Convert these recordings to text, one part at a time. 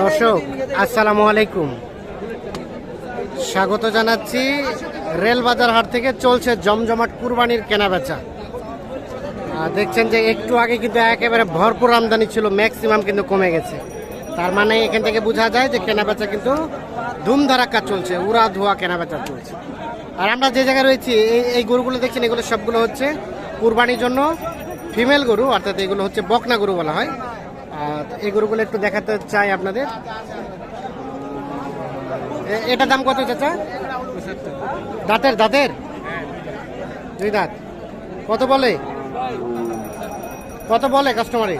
দর্শক, আসসালামু আলাইকুম। স্বাগত জানাচ্ছি রেলবাজার হাট থেকে চলছে জমজমাট কুরবানির কেনাবেচা। দেখছেন যে একটু আগে কিন্তু একেবারে ভরপুর আমদানি ছিল ম্যাক্সিমাম কিন্তু কমে গেছে। তার মানে এখান থেকে বোঝা যায় যে কেনাবেচা কিন্তু ধুমধারাক্কা চলছে উড়া ধোয়া কেনাবেচা চলছে। আর আমরা যে জায়গায় রয়েছি, এই এই গরুগুলো দেখছেন, এগুলো সবগুলো হচ্ছে কুরবানির জন্য ফিমেল গরু, অর্থাৎ এগুলো হচ্ছে বকনা গরু বলা হয়। এই গরুগুলো একটু দেখাতে চাই আপনাদের। এ- এটার দাম কত চাচা? দাঁতের দাঁতের? দুই দাঁত। কত বলে? কত বলে কাস্টমারে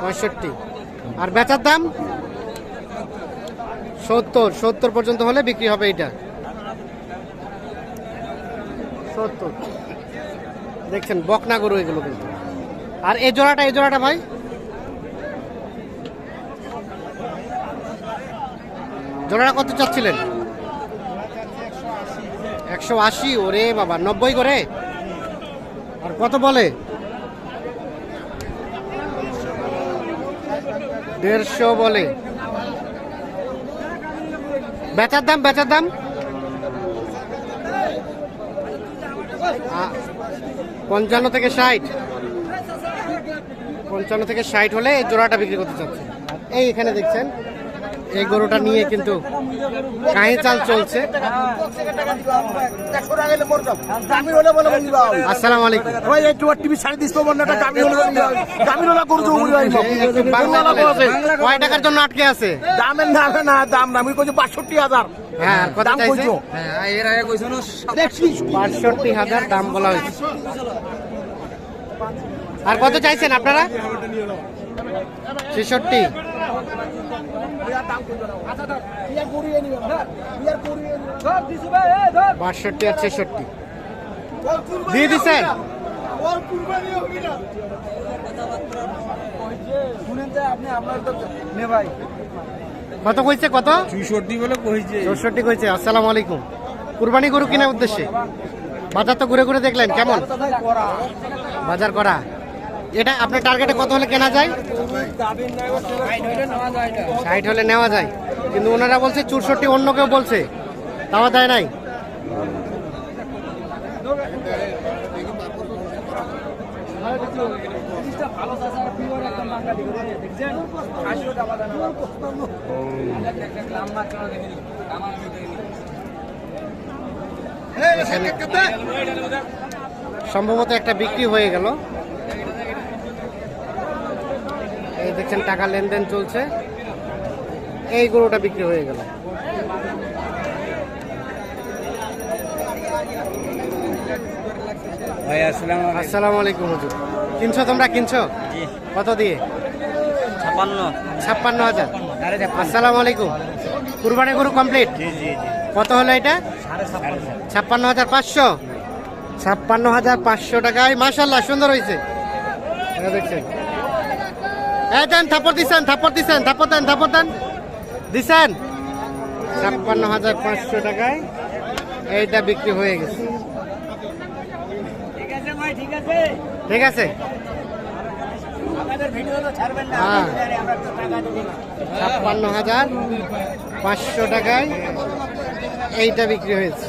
পঁয়ষট্টি। আর বেচার দাম? সত্তর। সত্তর পর্যন্ত হলে বিক্রি হবে এটা সত্তর। দেখছেন, বকনা গরু এগুলো কিন্তু। আর এই জোড়াটা এই জোড়াটা ভাই? জোড়াটা কত চাচ্ছিলেন? একশো আশি, ওরে বাবা, নব্বই করে? আর কত বলে? দেড়শো বলে। বেচার দাম বেচার দাম? পঞ্চান্ন থেকে ষাট। পঞ্চান্ন থেকে ষাট হলে এই জোড়াটা বিক্রি করতে চাচ্ছে। এই এখানে দেখছেন এই গরুটা নিয়ে কিন্তু কাহি চাল চলছে। আসসালামু আলাইকুম। টিভি দামি হলে দামি হলে কয় টাকার জন্য আটকে আছে? দামের নামে না দাম না আমি কইছি? বাষট্টি হাজার হ্যাঁ আর কত দাম চাইছে কইছো দাম বলা হয়েছে। আর কত চাইছেন আপনারা? ছেষট্টি। বাষট্টি আর ছেষট্টি। দিয়ে দিচ্ছেন কত কইছে কত? চৌষট্টি বলে কইছে। চৌষট্টি কইছে আসসালামু আলাইকুম। কুরবানি গরু কেনার উদ্দেশ্যে? বাজার তো ঘুরে ঘুরে দেখলেন কেমন? বাজার করা। এটা আপনার টার্গেটে কত হলে কেনা যায়? ষাট হলে নেওয়া যায়। কিন্তু ওনারা বলছে চৌষট্টি অন্য কেউ বলছে। তাও দেয় নাই। সম্ভবত একটা বিক্রি হয়ে গেল এই দেখছেন টাকা লেনদেন চলছে। এই গরুটা বিক্রি হয়ে গেল। আসসালাম আসসালামু আলাইকুম হুজুর। কিনছো তোমরা? কিনছো? কত দিয়ে? ছাপান্ন ছাপ্পান্ন হাজার। আসসালামু আলাইকুম। কুরবানি গরু কমপ্লিট কত হলো এটা? ছাপ্পান্ন। হাজার পাঁচশো। ছাপ্পান্ন হাজার পাঁচশো টাকায় মাসাল্লাহ সুন্দর হয়েছে দেখছেন। এই দেন থাপড় দিছেন থাপড় দিছেন থাপড় দেন থাপড় দেন। দিছেন? ছাপ্পান্ন হাজার পাঁচশো টাকায় এইটা বিক্রি হয়ে গেছে। ঠিক আছে হ্যাঁ। ছাপ্পান্ন হাজার পাঁচশো টাকায় এইটা বিক্রি হয়েছে।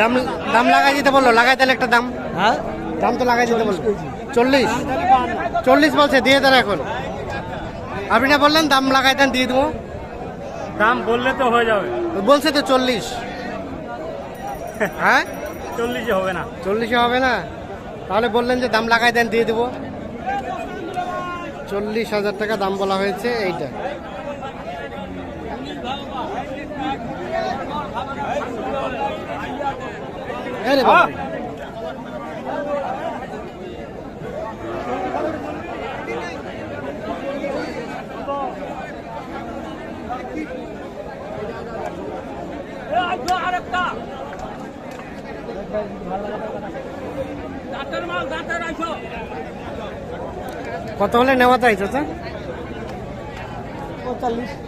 দাম দাম লাগাই দিতে বলল লাগাই তাহলে একটা দাম। হ্যাঁ? দাম তো লাগাই দিতে বলল। চল্লিশ চল্লিশ বলছে দিয়ে দেন এখন। আপনি না বললেন দাম লাগাই দেন দিয়ে দেবো। দাম বললে তো হয়ে যাবে। বলছে তো চল্লিশ। হ্যাঁ? চল্লিশে হবে না। চল্লিশে হবে না? তাহলে বললেন যে দাম লাগাই দেন দিয়ে দেবো। চল্লিশ হাজার টাকা দাম বলা হয়েছে এইটা এই রে বাবা। কত হলে নেওয়া যায় চাচা?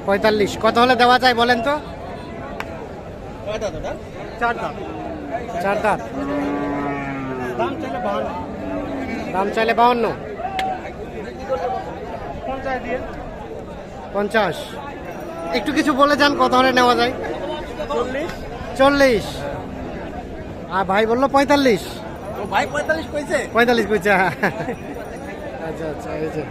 পঁয়তাল্লিশ। কত হলে দেওয়া যায় বলেন তো? চার দাম চার দাঁত। দাম চাইলে বাহান্ন। বাউন্ন পঞ্চাশ একটু কিছু বলে যান কত হলে নেওয়া যায়? চল্লিশ। চল্লিশ। আর ভাই বলল পঁয়তাল্লিশ। ভাই পঁয়তাল্লিশ কইছে? পঁয়তাল্লিশ কইছে হ্যাঁ। আচ্ছা আচ্ছা এই যে।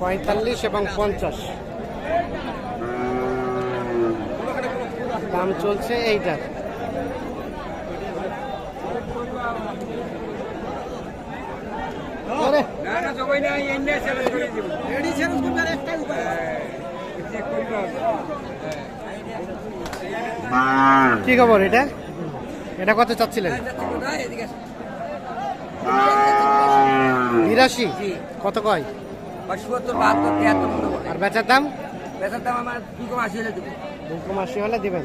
পঁয়তাল্লিশ এবং পঞ্চাশ। দাম চলছে এইটার কি খবর এটা? এটা কত চাচ্ছিলেন? বিরাশি? কত কয়? আর বেচার দাম? বেচার দাম আমার কম আশি হলে দেবো। দুই কম আশি হলে দিবেন।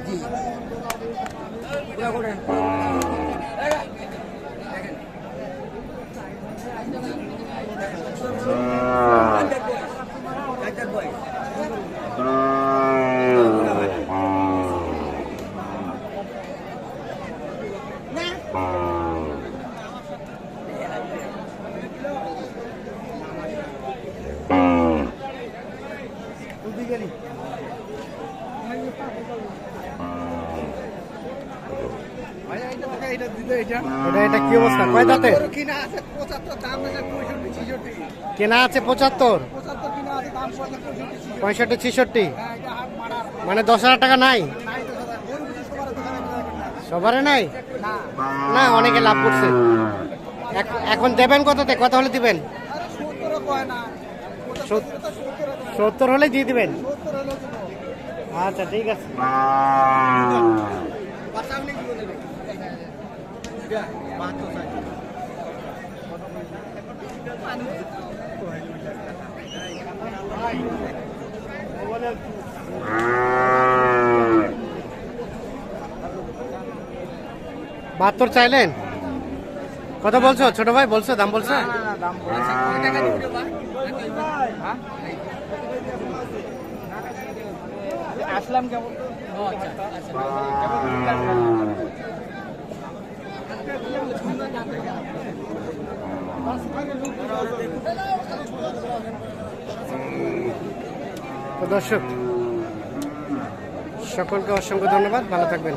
পুরো এটা দিতে এটা। এটা এটা কি অবস্থা? কয় দাঁতে? কিনা আছে দাম কেনা কিনা দাম মানে দশ হাজার টাকা নাই? সবার নাই? না। অনেকে লাভ করছে। এখন দেবেন কততে? কত হলে দিবেন? সত্তর হলে দিয়ে দিবেন? আচ্ছা ঠিক আছে বাচ্চা আপনি কি বললেন বাহাত্তর চাইলেন? কত বলছো ছোট ভাই বলছো দাম বলছো? আসলাম কেমন? আচ্ছা আচ্ছা। দর্শক সকলকে অসংখ্য ধন্যবাদ। ভালো থাকবেন।